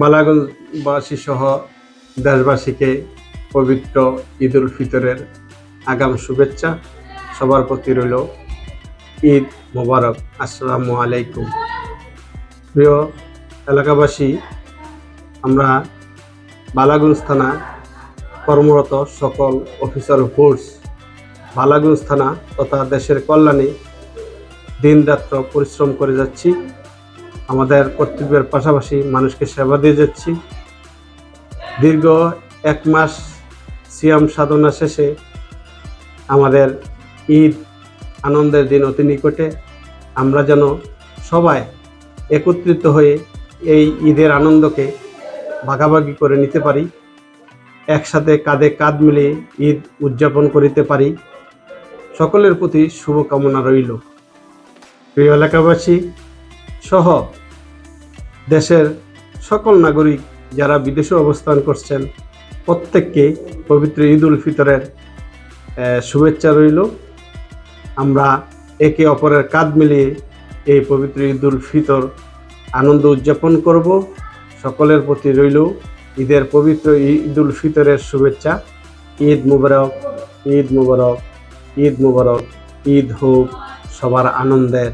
বালাগঞ্জবাসী সহ দেশবাসীকে পবিত্র ঈদ উল ফিতরের আগাম শুভেচ্ছা। সবার প্রতি রইল ঈদ মোবারক। আসসালামু আলাইকুম। প্রিয় এলাকাবাসী, আমরা বালাগঞ্জ থানা কর্মরত সকল অফিসার ফোর্স বালাগঞ্জ থানা তথা দেশের কল্যাণে দিনরাত্র পরিশ্রম করে যাচ্ছি। আমাদের কর্তব্যের পাশাপাশি মানুষকে সেবা দিয়ে যাচ্ছি। দীর্ঘ এক মাস সিয়াম সাধনা শেষে আমাদের ঈদ আনন্দের দিন অতি নিকটে আমরা যেন সবাই একত্রিত হয়ে এই ঈদের আনন্দকে ভাগাভাগি করে নিতে পারি, একসাথে কাঁধে কাঁধ মিলিয়ে ঈদ উদযাপন করিতে পারি। সকলের প্রতি শুভকামনা রইল। প্রিয় এলাকাবাসী সহ দেশের সকল নাগরিক যারা বিদেশে অবস্থান করছেন, প্রত্যেককে পবিত্র ঈদ উল ফিতরের শুভেচ্ছা রইল। আমরা একে অপরের কাঁধ মিলিয়ে এই পবিত্র ঈদ উল ফিতর আনন্দ উদযাপন করব। সকলের প্রতি রইল ঈদের পবিত্র ঈদ উল ফিতরের শুভেচ্ছা। ঈদ মুবারক ঈদ মুবারক ঈদ মুবারক, ঈদ হোক, সবার আনন্দের